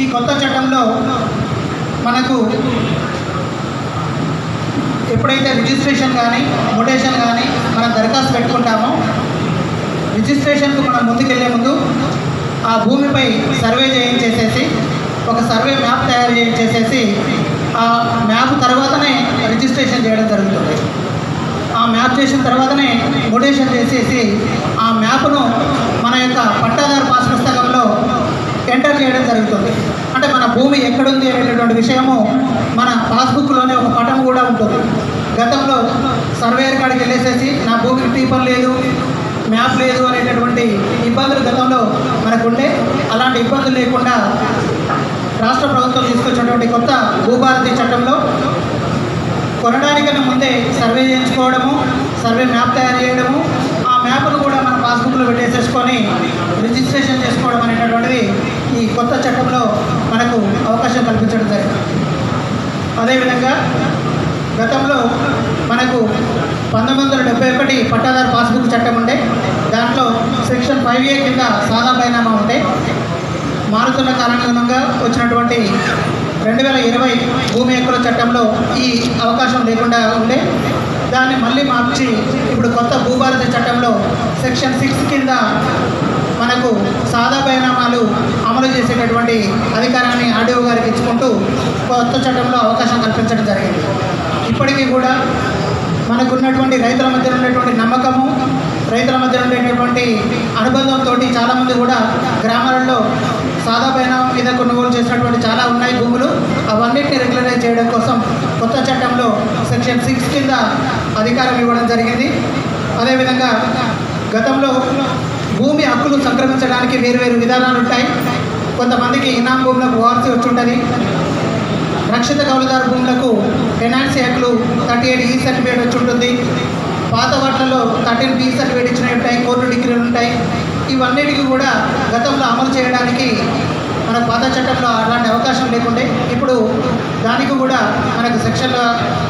ఈ కొత్త చట్టంలో మనకు ఎప్పుడైతే రిజిస్ట్రేషన్ కానీ మొటేషన్ కానీ మనం దరఖాస్తు పెట్టుకుంటామో రిజిస్ట్రేషన్కు మనం ముందుకెళ్ళే ముందు ఆ భూమిపై సర్వే చేయించేసేసి ఒక సర్వే మ్యాప్ తయారు చేయించేసేసి ఆ మ్యాప్ తర్వాతనే రిజిస్ట్రేషన్ చేయడం జరుగుతుంది. ఆ మ్యాప్ చేసిన తర్వాతనే మొటేషన్ చేసేసి ఆ మ్యాప్ను మన యొక్క పట్టాదారు పాస్ పుస్తకం ఎంటర్ చేయడం జరుగుతుంది. అంటే మన భూమి ఎక్కడుంది అనేటటువంటి విషయము మన పాస్బుక్లోనే ఒక పటం కూడా ఉంటుంది. గతంలో సర్వేయర్ కాడికి వెళ్ళేసేసి నా భూమికి టీపర్ లేదు మ్యాప్ లేదు అనేటటువంటి ఇబ్బందులు గతంలో మనకుండే. అలాంటి ఇబ్బందులు లేకుండా రాష్ట్ర ప్రభుత్వం తీసుకొచ్చినటువంటి కొత్త భూభారతి చట్టంలో కొనడానికన్నా ముందే సర్వే చేయించుకోవడము సర్వే మ్యాప్ తయారు చేయడము ఆ మ్యాప్ను కూడా మన పాస్బుక్లో పెట్టేసేసుకొని రిజిస్ట్రేషన్ చేసుకోవడం అనేటటువంటిది ఈ కొత్త చట్టంలో మనకు అవకాశం కల్పించడం జరిగింది. అదేవిధంగా గతంలో మనకు పంతొమ్మిది వందల డెబ్బై ఒకటి పట్టాదారు పాస్బుక్ చట్టం ఉండే దాంట్లో సెక్షన్ ఫైవ్ ఏ కింద సాదా పరిణామం ఉండే మారుతున్న కారణంగా వచ్చినటువంటి రెండు వేల ఇరవై భూమి హక్కుల చట్టంలో ఈ అవకాశం లేకుండా ఉండే దాన్ని మళ్ళీ మార్చి ఇప్పుడు కొత్త భూభారత చట్టంలో సెక్షన్ సిక్స్ కింద మనకు సాదా పరిణామాలు అమలు చేసేటటువంటి అధికారాన్ని ఆర్డీఓ గారికి ఇచ్చుకుంటూ కొత్త చట్టంలో అవకాశం కల్పించడం జరిగింది. ఇప్పటికీ కూడా మనకున్నటువంటి రైతుల మధ్య ఉన్నటువంటి నమ్మకము రైతుల మధ్య ఉండేటటువంటి అనుబంధంతో చాలామంది కూడా గ్రామాలలో సాదా పరిణామం మీద కొనుగోలు చేసినటువంటి చాలా ఉన్నాయి భూములు. అవన్నిటిని రెగ్యులరైజ్ చేయడం కోసం కొత్త చట్టంలో సెక్షన్ సిక్స్ కింద అధికారం ఇవ్వడం జరిగింది. అదేవిధంగా గతంలో భూమి హక్కులు సంక్రమించడానికి వేరు వేరు విధానాలు ఉంటాయి. కొంతమందికి ఇనాం భూములకు ఓఆర్సీ వచ్చుంటుంది. రక్షిత కౌలుదారు భూములకు టెనాన్సీ హక్కులు థర్టీ ఎయిట్ ఈ సర్టిఫికేట్ వచ్చి ఉంటుంది పాత వాటిలలో థర్టీన్ బి సర్టిఫికేట్ ఇచ్చినవి ఉంటాయి కోర్టు డిగ్రీలు ఉంటాయి. ఇవన్నిటికీ కూడా గతంలో అమలు చేయడానికి మన పాత చట్టంలో అలాంటి అవకాశం లేకుండే. ఇప్పుడు దానికి కూడా మనకు సెక్షన్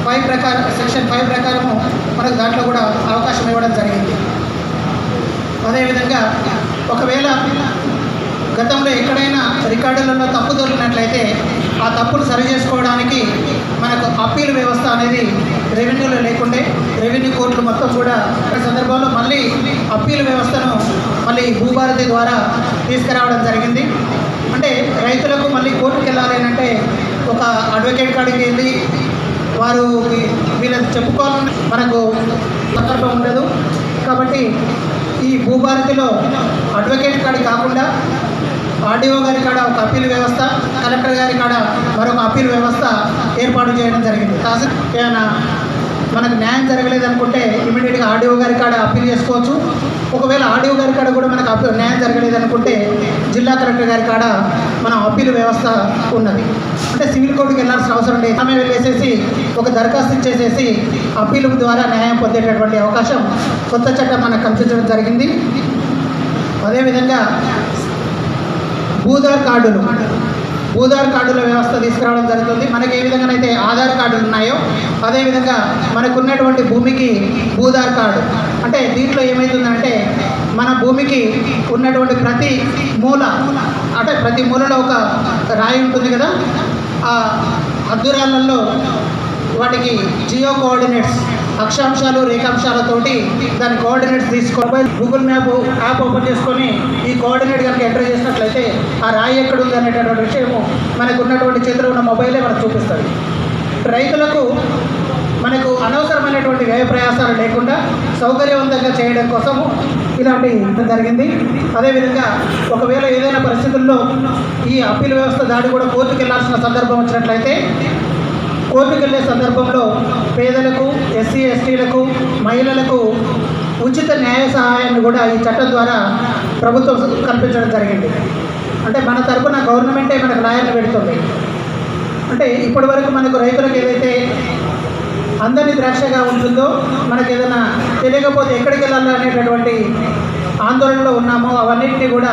ఫైవ్ ప్రకారం సెక్షన్ ఫైవ్ ప్రకారము మనకు దాంట్లో కూడా అవకాశం ఇవ్వడం జరిగింది. అదేవిధంగా ఒకవేళ గతంలో ఎక్కడైనా రికార్డులలో తప్పు దొరికినట్లయితే ఆ తప్పులు సరి చేసుకోవడానికి మనకు అప్పీల్ వ్యవస్థ అనేది రెవెన్యూలో లేకుండే రెవెన్యూ కోర్టులు మొత్తం కూడా ఈ సందర్భంలో మళ్ళీ అప్పీల్ వ్యవస్థను మళ్ళీ భూభారతి ద్వారా తీసుకురావడం జరిగింది. అంటే రైతులకు మళ్ళీ కోర్టుకు వెళ్ళాలి అంటే ఒక అడ్వకేట్ కాడికి వెళ్ళి వారు వీళ్ళని చెప్పుకోవాలని మనకు సందర్భం ఉండదు. కాబట్టి ఈ భూభారతిలో అడ్వకేట్ కాడి కాకుండా ఆర్డీఓ గారి కాడ ఒక అప్పీల్ వ్యవస్థ కలెక్టర్ గారి కాడ మరొక అప్పీల్ వ్యవస్థ ఏర్పాటు చేయడం జరిగింది. కాసి ఏమైనా మనకు న్యాయం జరగలేదు అనుకుంటే ఇమీడియట్గా ఆర్డీఓ గారి కాడ అప్పీల్ చేసుకోవచ్చు. ఒకవేళ ఆర్డీఓ గారి కాడ కూడా మనకు న్యాయం జరగలేదు అనుకుంటే జిల్లా కలెక్టర్ గారి కాడ మన అప్పీల్ వ్యవస్థ ఉన్నది. అంటే సివిల్ కోర్టుకి వెళ్ళాల్సిన అవసరం లేదు. ఆమె వెళ్ళేసేసి ఒక దరఖాస్తు ఇచ్చేసేసి అప్పీలు ద్వారా న్యాయం పొందేటటువంటి అవకాశం కొత్త చట్టం మనకు కల్పించడం జరిగింది. అదేవిధంగా భూదార్ కార్డులు భూదార్ కార్డుల వ్యవస్థ తీసుకురావడం జరుగుతుంది. మనకి ఏ విధంగానైతే ఆధార్ కార్డులు ఉన్నాయో అదేవిధంగా మనకు ఉన్నటువంటి భూమికి భూదార్ కార్డు. అంటే దీంట్లో ఏమవుతుందంటే మన భూమికి ఉన్నటువంటి ప్రతి మూల అంటే ప్రతి మూలలో ఒక రాయి ఉంటుంది కదా ఆ అద్దురాళ్ళల్లో వాటికి జియో కోఆర్డినేట్స్ అక్షాంశాలు రేఖాంశాలతోటి దాని కోఆర్డినేట్స్ తీసుకో mobile Google map app open చేసుకొని ఈ కోఆర్డినేట్ కనుక ఎంటర్ చేసినట్లయితే ఆ రాయి ఎక్కడ ఉంది అనేటటువంటి విషయము మనకు ఉన్నటువంటి చేతిలో ఉన్న మొబైలే మనకు చూపిస్తుంది రైతులకు మనకు అనవసరమైనటువంటి వ్యయ ప్రయాసాలు లేకుండా సౌకర్యవంతంగా చేయడం కోసము ఇలాంటి జరిగింది. అదేవిధంగా ఒకవేళ ఏదైనా పరిస్థితుల్లో ఈ అప్పీల్ వ్యవస్థ దాడి కూడా కోర్టుకు వెళ్ళాల్సిన సందర్భం వచ్చినట్లయితే కోర్టుకు వెళ్ళే సందర్భంలో పేదలకు ఎస్సీ ఎస్టీలకు మహిళలకు ఉచిత న్యాయ సహాయాన్ని కూడా ఈ చట్టం ద్వారా ప్రభుత్వం కల్పించడం జరిగింది. అంటే మన తరపున గవర్నమెంటే మనకు న్యాయాన్ని పెడుతుంది. అంటే ఇప్పటి వరకు మనకు రైతులకు ఏదైతే అందరినీ ద్రాక్షగా ఉంటుందో మనకు ఏదైనా తెలియకపోతే ఎక్కడికి వెళ్ళాలి అనేటటువంటి ఆందోళనలో ఉన్నామో అవన్నింటినీ కూడా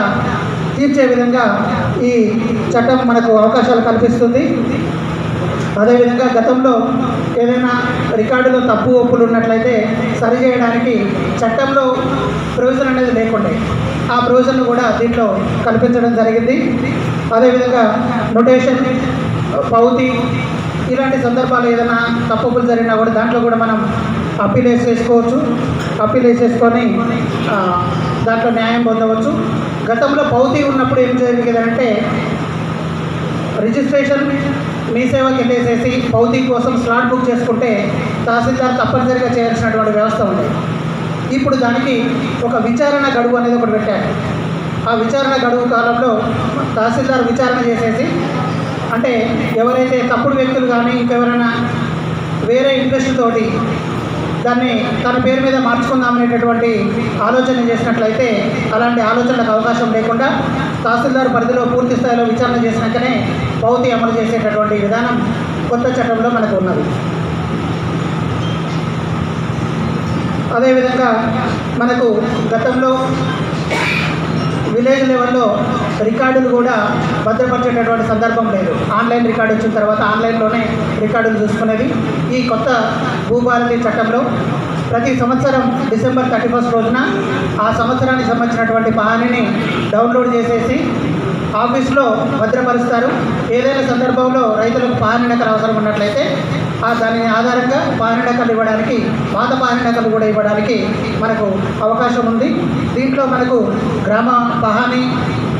తీర్చే విధంగా ఈ చట్టం మనకు అవకాశాలు కల్పిస్తుంది. అదేవిధంగా గతంలో ఏదైనా రికార్డులో తప్పు ఒప్పులు ఉన్నట్లయితే సరిచేయడానికి చట్టంలో ప్రొవిజన్ అనేది లేకుండే. ఆ ప్రొవిజన్ కూడా దీంట్లో కల్పించడం జరిగింది. అదేవిధంగా నొటేషన్ పౌతి ఇలాంటి సందర్భాలు ఏదైనా తప్పులు జరిగినా కూడా దాంట్లో కూడా మనం అప్పీల్ వేసేసుకోవచ్చు అప్పీల్ వేసేసుకొని దాంట్లో న్యాయం పొందవచ్చు. గతంలో పౌతి ఉన్నప్పుడు ఏం జరిగేదంటే రిజిస్ట్రేషన్ మీ సేవకి వెళ్ళేసేసి పౌతి కోసం స్లాట్ బుక్ చేసుకుంటే తహసీల్దార్ తప్పనిసరిగా చేయాల్సినటువంటి వ్యవస్థ ఉంది ఇప్పుడు దానికి ఒక విచారణ గడువు అనేది ఒకటి పెట్టారు. ఆ విచారణ గడువు కాలంలో తహసీల్దార్ విచారణ చేసేసి అంటే ఎవరైతే తప్పుడు వ్యక్తులు కానీ ఇంకెవరైనా వేరే ఇంట్రెస్ట్ తోటి దాన్ని తన పేరు మీద మార్చుకుందామనేటటువంటి ఆలోచన చేసినట్లయితే అలాంటి ఆలోచనలకు అవకాశం లేకుండా తహసీల్దార్ పరిధిలో పూర్తి స్థాయిలో విచారణ చేసినాకనే పౌతి అమలు చేసేటటువంటి విధానం కొత్త చట్టంలో మనకు ఉన్నది. అదేవిధంగా మనకు గతంలో విలేజ్ లెవెల్లో రికార్డులు కూడా భద్రపరిచేటటువంటి సందర్భం లేదు. ఆన్లైన్ రికార్డు వచ్చిన తర్వాత ఆన్లైన్లోనే రికార్డులు చూసుకునేది ఈ కొత్త భూభారతి చట్టంలో ప్రతి సంవత్సరం డిసెంబర్ థర్టీ ఫస్ట్ రోజున ఆ సంవత్సరానికి సంబంధించినటువంటి పహానీని డౌన్లోడ్ చేసేసి ఆఫీస్లో భద్రపరుస్తారు. ఏదైనా సందర్భంలో రైతులకు పాలనకలు అవసరం ఉన్నట్లయితే ఆ దాని ఆధారంగా పారిణకలు ఇవ్వడానికి పాత పారిణకలు కూడా ఇవ్వడానికి మనకు అవకాశం ఉంది. దీంట్లో మనకు గ్రామ పహాని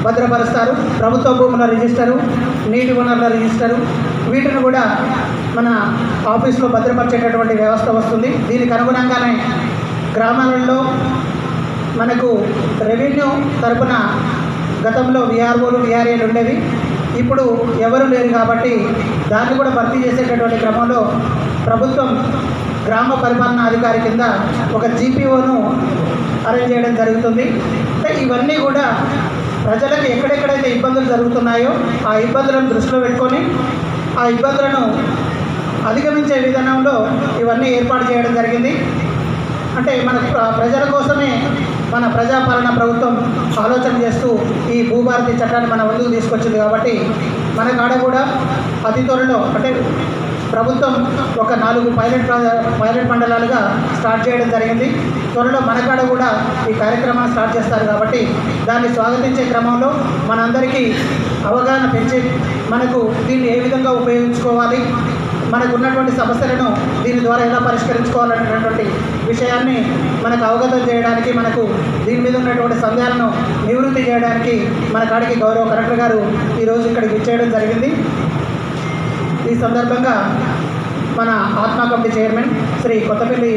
భద్రపరుస్తారు ప్రభుత్వ భూముల రిజిస్టరు నీటి వనరుల రిజిస్టరు. వీటిని కూడా మన ఆఫీస్లో భద్రపరిచేటటువంటి వ్యవస్థ వస్తుంది. దీనికి అనుగుణంగానే గ్రామాలలో మనకు రెవెన్యూ తరపున గతంలో విఆర్ఓలు విఆర్ఏలు ఉండేవి. ఇప్పుడు ఎవరు లేరు కాబట్టి దాన్ని కూడా భర్తీ చేసేటటువంటి క్రమంలో ప్రభుత్వం గ్రామ పరిపాలనా అధికారి కింద ఒక జీపీఓను అరేంజ్ చేయడం జరుగుతుంది. అంటే ఇవన్నీ కూడా ప్రజలకు ఎక్కడెక్కడైతే ఇబ్బందులు జరుగుతున్నాయో ఆ ఇబ్బందులను దృష్టిలో పెట్టుకొని ఆ ఇబ్బందులను అధిగమించే విధానంలో ఇవన్నీ ఏర్పాటు చేయడం జరిగింది. అంటే మన ప్రజల కోసమే మన ప్రజాపాలన ప్రభుత్వం ఆలోచన చేస్తూ ఈ భూభారతి చట్టాన్ని మన ముందుకు తీసుకొచ్చింది కాబట్టి మన కాడ కూడా అతి త్వరలో అంటే ప్రభుత్వం ఒక నాలుగు పైలట్ పైలట్ మండలాలుగా స్టార్ట్ చేయడం జరిగింది. త్వరలో మన కాడ కూడా ఈ కార్యక్రమాన్ని స్టార్ట్ చేస్తారు కాబట్టి దాన్ని స్వాగతించే క్రమంలో మనందరికీ అవగాహన పెంచి మనకు దీన్ని ఏ విధంగా ఉపయోగించుకోవాలి మనకు ఉన్నటువంటి సమస్యలను దీని ద్వారా ఎలా పరిష్కరించుకోవాలనేటటువంటి విషయాన్ని మనకు అవగతం చేయడానికి మనకు దీని మీద ఉన్నటువంటి సందేహాలను నివృత్తి చేయడానికి మన కాడికి గౌరవ కలెక్టర్ గారు ఈరోజు ఇక్కడికి ఇచ్చేయడం జరిగింది. ఈ సందర్భంగా మన ATMA committee chairman Shri Kothapalli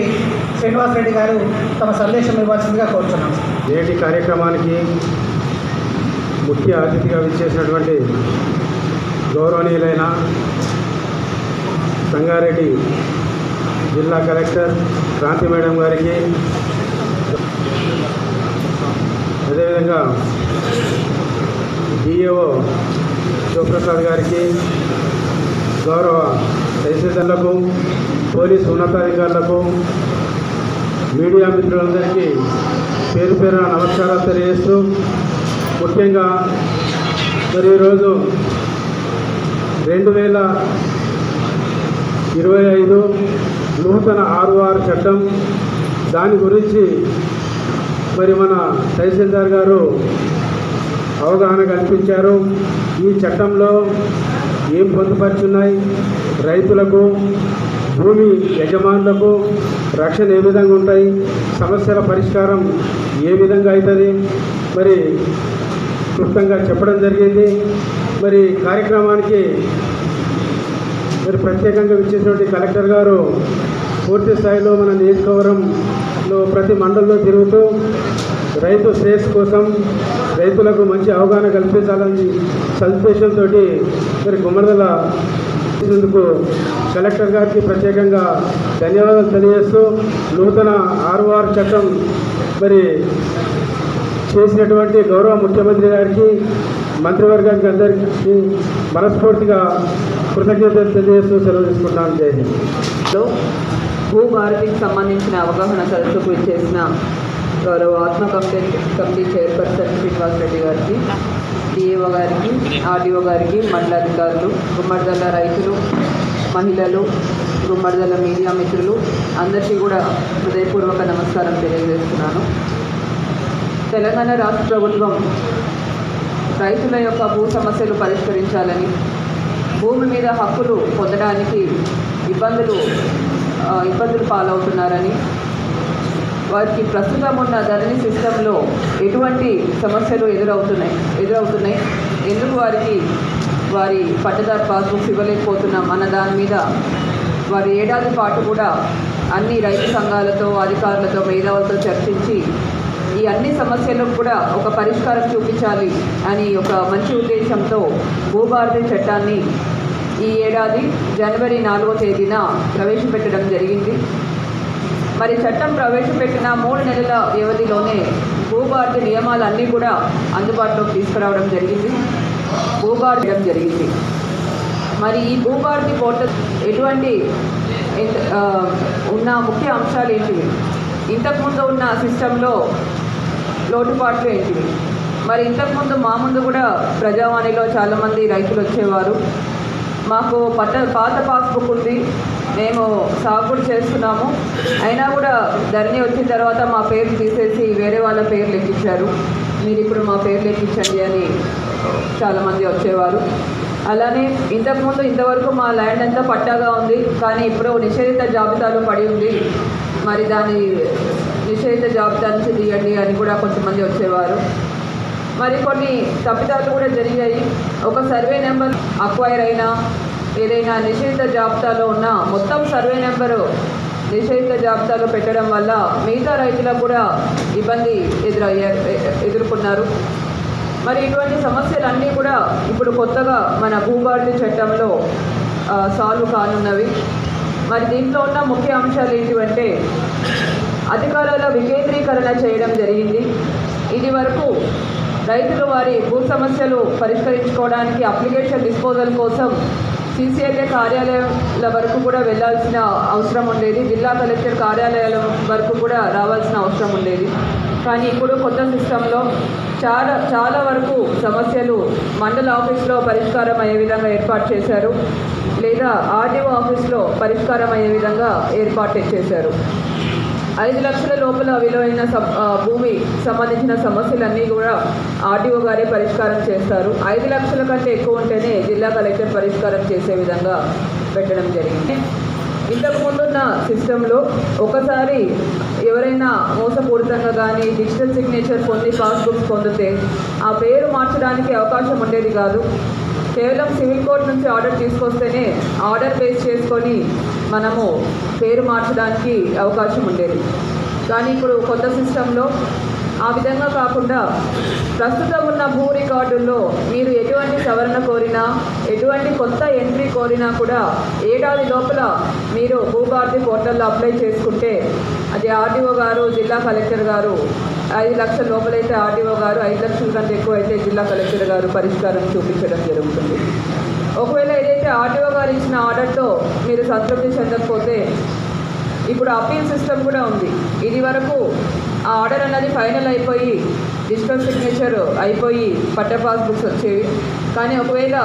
Srinivasareddy గారు తమ సందేశం ఇవ్వాల్సిందిగా కోరుతున్నాం నేటి కార్యక్రమానికి ముఖ్య అతిథిగా విచ్చేసినటువంటి గౌరవనీయులైన సంగారెడ్డి జిల్లా కలెక్టర్ క్రాంతి మేడం గారికి. అదేవిధంగా డిఏఓ శివప్రసాద్ గారికి గౌరవ తహసీల్దార్లకు పోలీస్ ఉన్నతాధికారులకు మీడియా మిత్రులందరికీ పేరు పేరున నమస్కారాలు తెలియజేస్తూ ముఖ్యంగా మరి ఈరోజు రెండు వేల ఇరవై ఐదు నూతన ఆరు ఆరు చట్టం. దాని గురించి మరి మన తహసీల్దార్ గారు అవగాహన కల్పించారు. ఈ చట్టంలో ఏం పొందుపరుచున్నాయి? రైతులకు భూమి యజమానులకు రక్షణ ఏ విధంగా ఉంటాయి? సమస్యల పరిష్కారం ఏ విధంగా అవుతుంది? మరి క్లుప్తంగా చెప్పడం జరిగింది. మరి కార్యక్రమానికి మరి ప్రత్యేకంగా ఇచ్చేటువంటి కలెక్టర్ గారు పూర్తి స్థాయిలో మన నియోజకవర్గంలో ప్రతి మండలంలో తిరుగుతూ రైతు శ్రేయస్ కోసం రైతులకు మంచి అవగాహన కల్పించాలని సదుద్దేశంతో మరి గుమ్మడిదల చేసినందుకు కలెక్టర్ గారికి ప్రత్యేకంగా ధన్యవాదాలు తెలియజేస్తూ నూతన ఆర్ఓఆర్ చట్టం మరి చేసినటువంటి గౌరవ ముఖ్యమంత్రి గారికి మంత్రివర్గానికి అందరికీ మనస్ఫూర్తిగా కృతజ్ఞతలు తెలియజేస్తూ సెలవు తీసుకుంటాను. జై హింద్. లో భూభారతికి సంబంధించిన అవగాహన సదస్సుకు ఇచ్చేసిన గౌరవ ATMA committee committee chairperson Srinivas Reddy గారికి డిఏఓ గారికి ఆర్డీఓ గారికి మండలాధికారులు గుమ్మడిదల్ల రైతులు మహిళలు గుమ్మడిదల మీడియా మిత్రులు అందరికీ కూడా హృదయపూర్వక నమస్కారం తెలియజేస్తున్నాను. తెలంగాణ రాష్ట్ర ప్రభుత్వం రైతుల యొక్క భూ సమస్యలు పరిష్కరించాలని భూమి మీద హక్కులు పొందడానికి ఇబ్బందులు ఇబ్బందులు పాలవుతున్నారని వారికి ప్రస్తుతం ఉన్న ధరణి సిస్టంలో ఎటువంటి సమస్యలు ఎదురవుతున్నాయి ఎదురవుతున్నాయి ఎందుకు వారికి వారి పట్టదారు పాస్బుక్స్ ఇవ్వలేకపోతున్నాం అన్న దాని మీద వారి ఏడాది పాటు కూడా అన్ని రైతు సంఘాలతో అధికారులతో మేధావులతో చర్చించి అన్ని సమస్యలకు కూడా ఒక పరిష్కారం చూపించాలి అని ఒక మంచి ఉద్దేశంతో భూభారతి చట్టాన్ని ఈ ఏడాది జనవరి నాలుగో తేదీన ప్రవేశపెట్టడం జరిగింది. మరి చట్టం ప్రవేశపెట్టిన మూడు నెలల వ్యవధిలోనే భూభారతి నియమాలన్నీ కూడా అందుబాటులోకి తీసుకురావడం జరిగింది. భూభారతి జరిగింది. మరి ఈ భూభారతి పోర్టల్ ఎటువంటి ఉన్న ముఖ్య అంశాలు ఏంటివి? ఇంతకుముందు ఉన్న సిస్టంలో లోటుపాట్లు ఏంటివి మరి ఇంతకుముందు మా ముందు కూడా ప్రజావాణిలో చాలామంది రైతులు వచ్చేవారు. మాకు పట్ట పాత పాస్బుక్ ఉంది. మేము సాగుడు చేస్తున్నాము. అయినా కూడా ధరణి వచ్చిన తర్వాత మా పేరు తీసేసి వేరే వాళ్ళ పేర్లు ఎక్కించారు మీరు ఇప్పుడు మా పేర్లు ఎక్కించండి అని చాలామంది వచ్చేవారు. అలానే ఇంతకుముందు ఇంతవరకు మా ల్యాండ్ అంతా పట్టాగా ఉంది. కానీ ఇప్పుడు నిషేధిత జాబితాలో పడి ఉంది. మరి దాని నిషేధ జాబితా తీయండి అని కూడా కొంతమంది వచ్చేవారు. మరి కొన్ని తప్పిదాలు కూడా జరిగాయి. ఒక సర్వే నెంబర్ అక్వైర్ అయినా ఏదైనా నిషేధిత జాబితాలో ఉన్న మొత్తం సర్వే నెంబరు నిషేధిత జాబితాలో పెట్టడం వల్ల మిగతా రైతులకు కూడా ఇబ్బంది ఎదురయ్యారు ఎదుర్కొన్నారు. మరి ఇటువంటి సమస్యలన్నీ కూడా ఇప్పుడు కొత్తగా మన భూభారతి చట్టంలో సాల్వ్ కానున్నవి. మరి దీంట్లో ఉన్న ముఖ్య అంశాలు ఏంటివంటే అధికారాల వికేంద్రీకరణ చేయడం జరిగింది. ఇది వరకు రైతులు వారి భూ సమస్యలు పరిష్కరించుకోవడానికి అప్లికేషన్ డిస్పోజల్ కోసం సీసీఐఏ కార్యాలయాల వరకు కూడా వెళ్ళాల్సిన అవసరం ఉండేది. జిల్లా కలెక్టర్ కార్యాలయాల వరకు కూడా రావాల్సిన అవసరం ఉండేది. కానీ ఇప్పుడు కొత్త సిస్టంలో చాలా చాలా వరకు సమస్యలు మండల ఆఫీస్లో పరిష్కారం అయ్యే విధంగా ఏర్పాటు చేశారు. లేదా ఆర్డీఓ ఆఫీస్లో పరిష్కారం అయ్యే విధంగా ఏర్పాటు చేశారు. ఐదు లక్షల లోపల విలువైన భూమి సంబంధించిన సమస్యలన్నీ కూడా ఆర్డీఓ గారే పరిష్కారం చేస్తారు. ఐదు లక్షల కంటే ఎక్కువ ఉంటేనే జిల్లా కలెక్టర్ పరిష్కారం చేసే విధంగా పెట్టడం జరిగింది. ఇంతకుముందున్న సిస్టంలో ఒకసారి ఎవరైనా మోసపూరితంగా కానీ డిజిటల్ సిగ్నేచర్ పొంది పాస్బుక్స్ పొందితే ఆ పేరు మార్చడానికి అవకాశం ఉండేది కాదు. కేవలం సివిల్ కోర్ట్ నుంచి ఆర్డర్ తీసుకొస్తేనే ఆర్డర్ బేస్ చేసుకొని మనము పేరు మార్చడానికి అవకాశం ఉండేది. కానీ ఇప్పుడు కొత్త సిస్టంలో ఆ విధంగా కాకుండా ప్రస్తుతం ఉన్న భూ రికార్డుల్లో మీరు ఎటువంటి సవరణ కోరినా ఎటువంటి కొత్త ఎంట్రీ కోరినా కూడా ఏడాది లోపల మీరు భూభారతి పోర్టల్లో అప్లై చేసుకుంటే అది ఆర్డీఓ గారు జిల్లా కలెక్టర్ గారు ఐదు లక్షల లోపలైతే ఆర్డీఓ గారు ఐదు లక్షల కంటే ఎక్కువ అయితే జిల్లా కలెక్టర్ గారు పరిష్కారం చూపించడం జరుగుతుంది. ఒకవేళ ఏదైతే ఆర్డీఓ గారు ఇచ్చిన ఆర్డర్తో మీరు సంతృప్తి చెందకపోతే ఇప్పుడు అప్పీల్ సిస్టమ్ కూడా ఉంది. ఇది వరకు ఆ ఆర్డర్ అన్నది ఫైనల్ అయిపోయి డిజిటల్ సిగ్నేచర్ అయిపోయి పట్ట పాస్బుక్స్ వచ్చేవి. కానీ ఒకవేళ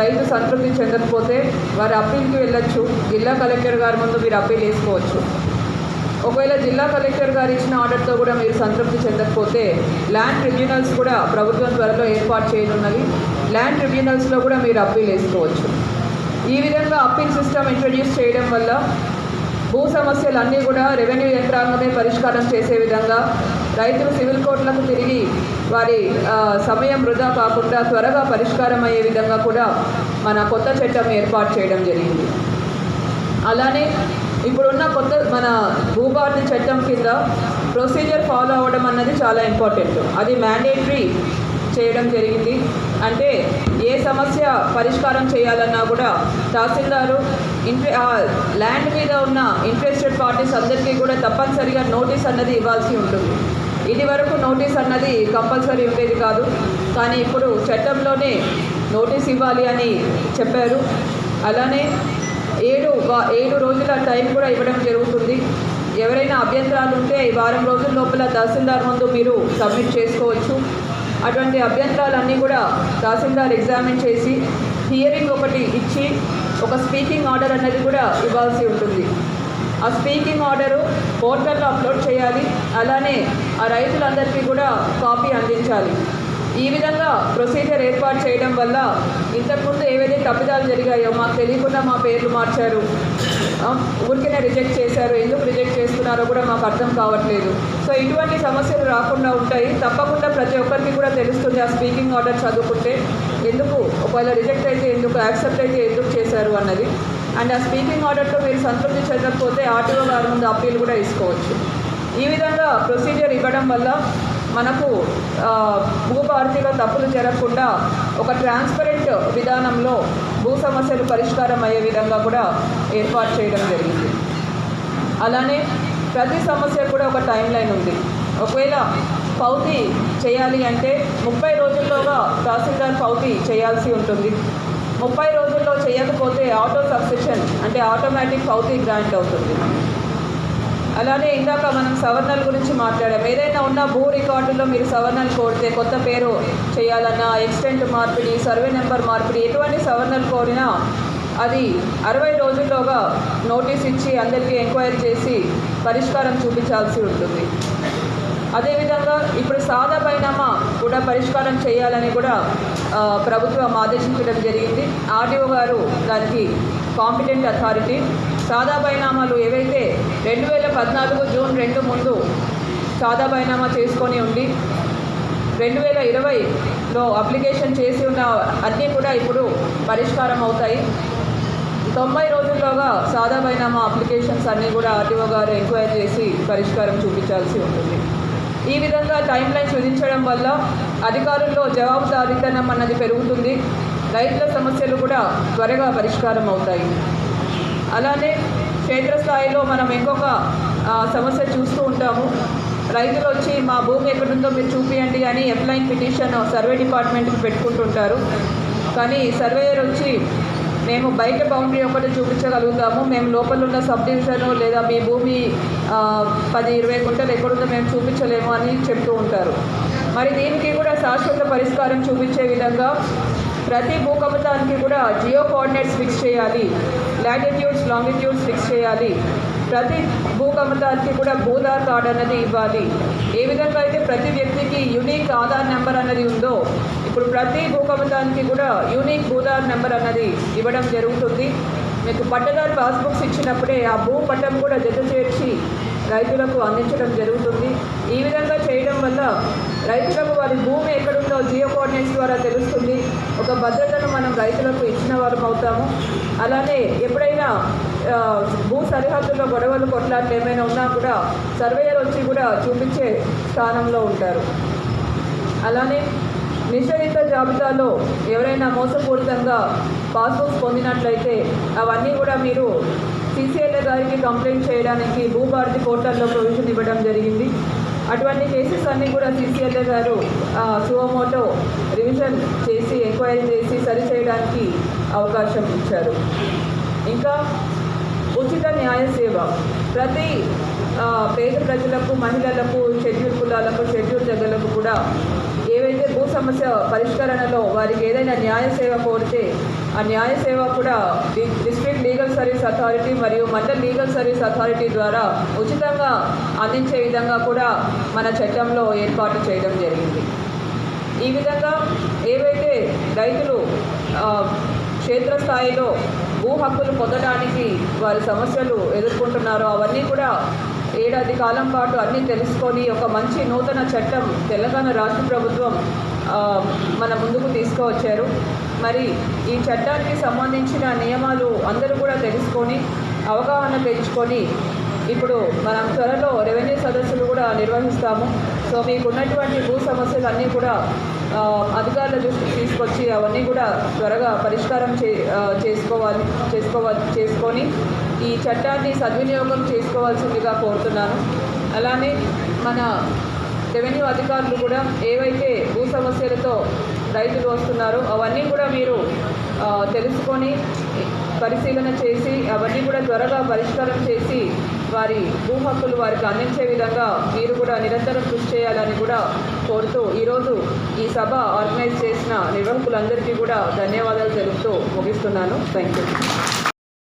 రైతు సంతృప్తి చెందకపోతే వారి అప్పీల్కి వెళ్ళొచ్చు. జిల్లా కలెక్టర్ గారి ముందు మీరు అప్పీల్ వేసుకోవచ్చు ఒకవేళ జిల్లా కలెక్టర్ గారు ఇచ్చిన ఆర్డర్తో కూడా మీరు సంతృప్తి చెందకపోతే ల్యాండ్ ట్రిబ్యునల్స్ కూడా ప్రభుత్వం త్వరలో ఏర్పాటు చేయనున్నవి ల్యాండ్ ట్రిబ్యునల్స్లో కూడా మీరు అప్పీల్ వేసుకోవచ్చు. ఈ విధంగా అప్పీల్ సిస్టమ్ ఇంట్రడ్యూస్ చేయడం వల్ల భూ సమస్యలు అన్నీ కూడా రెవెన్యూ యంత్రాంగమే పరిష్కారం చేసే విధంగా రైతులు సివిల్ కోర్టులకు తిరిగి వారి సమయం వృధా కాకుండా త్వరగా పరిష్కారం అయ్యే విధంగా కూడా మన కొత్త చట్టం ఏర్పాటు చేయడం జరిగింది. అలానే ఇప్పుడున్న కొత్త మన భూభారతి చట్టం కింద ప్రొసీజర్ ఫాలో అవ్వడం అన్నది చాలా ఇంపార్టెంట్ అది మ్యాండేటరీ చేయడం జరిగింది. అంటే ఏ సమస్య పరిష్కారం చేయాలన్నా కూడా తహసీల్దారు ఇంట్రె ల్యాండ్ మీద ఉన్న ఇంట్రెస్టెడ్ పార్టీస్ అందరికీ కూడా తప్పనిసరిగా నోటీస్ అన్నది ఇవ్వాల్సి ఉంటుంది. ఇది వరకు నోటీస్ అన్నది కంపల్సరీ ఉండేది కాదు. కానీ ఇప్పుడు చట్టంలోనే నోటీస్ ఇవ్వాలి అని చెప్పారు. అలానే ఏడు వా- ఏడు రోజుల టైం కూడా ఇవ్వడం జరుగుతుంది. ఎవరైనా అభ్యంతరాలు ఉంటే ఈ వారం రోజుల లోపల తహసీల్దార్ ముందు మీరు సబ్మిట్ చేసుకోవచ్చు. అటువంటి అభ్యంతరాలన్నీ కూడా తహసీల్దార్ ఎగ్జామిన్ చేసి హియరింగ్ ఒకటి ఇచ్చి ఒక స్పీకింగ్ ఆర్డర్ అనేది కూడా ఇవ్వాల్సి ఉంటుంది. ఆ స్పీకింగ్ ఆర్డరు పోర్టల్లో అప్లోడ్ చేయాలి. అలానే ఆ రైతులందరికీ కూడా కాపీ అందించాలి. ఈ విధంగా ప్రొసీజర్ ఏర్పాటు చేయడం వల్ల ఇంతకుముందు ఏవైతే తప్పిదాలు జరిగాయో మాకు తెలియకుండా మా పేర్లు మార్చారు. ఆ, ఊరికనే రిజెక్ట్ చేశారు. ఎందుకు రిజెక్ట్ చేస్తున్నారో కూడా మాకు అర్థం కావట్లేదు. సో ఇటువంటి సమస్యలు రాకుండా ఉంటాయి. తప్పకుండా ప్రతి ఒక్కరికి కూడా తెలుస్తుంది ఆ స్పీకింగ్ ఆర్డర్ చదువుకుంటే ఎందుకు ఒకవేళ రిజెక్ట్ అయితే ఎందుకు యాక్సెప్ట్ అయితే ఎందుకు చేశారు అన్నది. అండ్ ఆ స్పీకింగ్ ఆర్డర్తో మీరు సంతృప్తి చెందకపోతే ఆర్టీఓ గారి ముందు అప్పీల్ కూడా ఇసుకోవచ్చు ఈ విధంగా ప్రొసీజర్ ఇవ్వడం వల్ల మనకు భూభారతిలో తప్పులు జరగకుండా ఒక ట్రాన్స్పరెంట్ విధానంలో భూ సమస్యలు పరిష్కారం అయ్యే విధంగా కూడా ఏర్పాటు చేయడం జరిగింది. అలానే ప్రతి సమస్య కూడా ఒక టైం లైన్ ఉంది. ఒకవేళ పౌతి చేయాలి అంటే ముప్పై రోజుల్లోగా తహసీల్దార్ పౌతి చేయాల్సి ఉంటుంది. ముప్పై రోజుల్లో చేయకపోతే ఆటో సబ్స్క్రిప్షన్ అంటే ఆటోమేటిక్ పౌతి గ్రాంట్ అవుతుంది. అలానే ఇందాక మనం సవర్ణల గురించి మాట్లాడాం. ఏదైనా ఉన్న భూ రికార్డుల్లో మీరు సవర్ణలు కోరితే కొత్త పేరు చేయాలన్నా ఎక్స్టెంట్ మార్పిడి సర్వే నెంబర్ మార్పిడి ఎటువంటి సవర్ణలు కోరినా అది అరవై రోజుల్లోగా నోటీస్ ఇచ్చి అందరికీ ఎంక్వైరీ చేసి పరిష్కారం చూపించాల్సి ఉంటుంది. అదేవిధంగా ఇప్పుడు సాదా పైనమా కూడా పరిష్కారం చేయాలని కూడా ప్రభుత్వం ఆదేశించడం జరిగింది. ఆర్డీఓ గారు దానికి కాంపిటెంట్ అథారిటీ సాదా బైనామాలు ఏవైతే రెండు వేల పద్నాలుగు జూన్ రెండు ముందు సాదా బైనామా చేసుకొని ఉండి రెండు వేల ఇరవైలో అప్లికేషన్ చేసి ఉన్న అన్నీ కూడా ఇప్పుడు పరిష్కారం అవుతాయి. తొంభై రోజుల్లోగా సాదా బైనామా అప్లికేషన్స్ అన్నీ కూడా ఆర్టీఓ గారు ఎంక్వైరీ చేసి పరిష్కారం చూపించాల్సి ఉంటుంది. ఈ విధంగా టైం లైన్స్ విధించడం వల్ల అధికారుల్లో జవాబుదారీతనం అన్నది పెరుగుతుంది. రైతుల సమస్యలు కూడా త్వరగా పరిష్కారం అవుతాయి. అలానే క్షేత్రస్థాయిలో మనం ఇంకొక సమస్య చూస్తూ ఉంటాము. రైతులు వచ్చి మా భూమి ఎక్కడుందో మీరు చూపియండి అని ఎఫ్లైన్ పిటిషన్ సర్వే డిపార్ట్మెంట్కి పెట్టుకుంటుంటారు. కానీ సర్వేయర్ వచ్చి మేము బయట బౌండరీ ఒకటి చూపించగలుగుతాము. మేము లోపల ఉన్న సబ్ డివిజన్ లేదా మీ భూమి పది ఇరవై గుంటలు ఎక్కడుందో మేము చూపించలేము అని చెప్తూ ఉంటారు. మరి దీనికి కూడా శాశ్వత పరిష్కారం చూపించే విధంగా ప్రతి భూకంపతానికి కూడా జియో కోఆర్డినేట్స్ ఫిక్స్ చేయాలి లాటిట్యూడ్స్ లాంగిట్యూడ్స్ ఫిక్స్ చేయాలి. ప్రతి భూకమతానికి కూడా భూధార్ కార్డ్ అన్నది ఇవ్వాలి. ఏ విధంగా అయితే ప్రతి వ్యక్తికి యూనిక్ ఆధార్ నెంబర్ అన్నది ఉందో ఇప్పుడు ప్రతి భూకమతానికి కూడా యూనిక్ భూధార్ నెంబర్ అన్నది ఇవ్వడం జరుగుతుంది. మీకు పట్టదారు పాస్బుక్స్ ఇచ్చినప్పుడే ఆ భూ పట్టం కూడా జత చేర్చి రైతులకు అందించడం జరుగుతుంది. ఈ విధంగా చేయడం వల్ల రైతులకు వారి భూమి ఎక్కడుందో జియో కోఆర్డినేట్స్ ద్వారా తెలుస్తుంది. ఒక భద్రతను మనం రైతులకు ఇచ్చిన వాళ్ళం అవుతాము. అలానే ఎప్పుడైనా భూ సరిహద్దుల్లో గొడవలు కొట్లాట్లు ఏమైనా ఉన్నా కూడా సర్వేయర్ వచ్చి కూడా చూపించే స్థానంలో ఉంటారు. అలానే నిషేధిత జాబితాలో ఎవరైనా మోసపూరితంగా పాస్బుక్స్ పొందినట్లయితే అవన్నీ కూడా మీరు సీసీఎల్ఏ గారికి కంప్లైంట్ చేయడానికి భూభారతి పోర్టల్లో ప్రొవిజన్ ఇవ్వడం జరిగింది. అటువంటి కేసెస్ అన్నీ కూడా సీసీఎల్ఏ గారు సువమోటో రివిజన్ చేసి ఎంక్వైరీ చేసి సరిచేయడానికి అవకాశం ఇచ్చారు. ఇంకా ఉచిత న్యాయ సేవ. ప్రతి పేద ప్రజలకు మహిళలకు షెడ్యూల్ కులాలకు షెడ్యూల్ జగలకు కూడా ఏవైతే భూ సమస్య పరిష్కరణలో వారికి ఏదైనా న్యాయ సేవ కోరితే ఆ న్యాయ సేవ కూడా డిస్ట్రిక్ట్ లీగల్ సర్వీస్ అథారిటీ మరియు మండల్ లీగల్ సర్వీస్ అథారిటీ ద్వారా ఉచితంగా అందించే విధంగా కూడా మన చట్టంలో ఏర్పాటు చేయడం జరిగింది. ఈ విధంగా ఏవైతే రైతులు క్షేత్రస్థాయిలో భూ హక్కులు పొందడానికి వారి సమస్యలు ఎదుర్కొంటున్నారో అవన్నీ కూడా ఏడాది కాలం పాటు అన్నీ తెలుసుకొని ఒక మంచి నూతన చట్టం తెలంగాణ రాష్ట్ర ప్రభుత్వం మన ముందుకు తీసుకువచ్చారు. మరి ఈ చట్టానికి సంబంధించిన నియమాలు అందరూ కూడా తెలుసుకొని అవగాహన పెంచుకొని ఇప్పుడు మనం త్వరలో రెవెన్యూ సదస్సులు కూడా నిర్వహిస్తాము. సో మీకు ఉన్నటువంటి భూ సమస్యలు అన్నీ కూడా అధికారుల దృష్టికి తీసుకొచ్చి అవన్నీ కూడా త్వరగా పరిష్కారం చే చేసుకోవాలి చేసుకోవాలి చేసుకొని ఈ చట్టాన్ని సద్వినియోగం చేసుకోవాల్సిందిగా కోరుతున్నాను. అలానే మన రెవెన్యూ అధికారులు కూడా ఏవైతే భూ సమస్యలతో రైతులు వస్తున్నారో అవన్నీ కూడా మీరు తెలుసుకొని పరిశీలన చేసి అవన్నీ కూడా త్వరగా పరిష్కారం చేసి వారి భూ హక్కులు వారికి అందించే విధంగా మీరు కూడా నిరంతరం కృషి చేయాలని కూడా కోరుతూ ఈరోజు ఈ సభ ఆర్గనైజ్ చేసిన నిర్వాహకులందరికీ కూడా ధన్యవాదాలు తెలుపుతూ ముగిస్తున్నాను. Thank you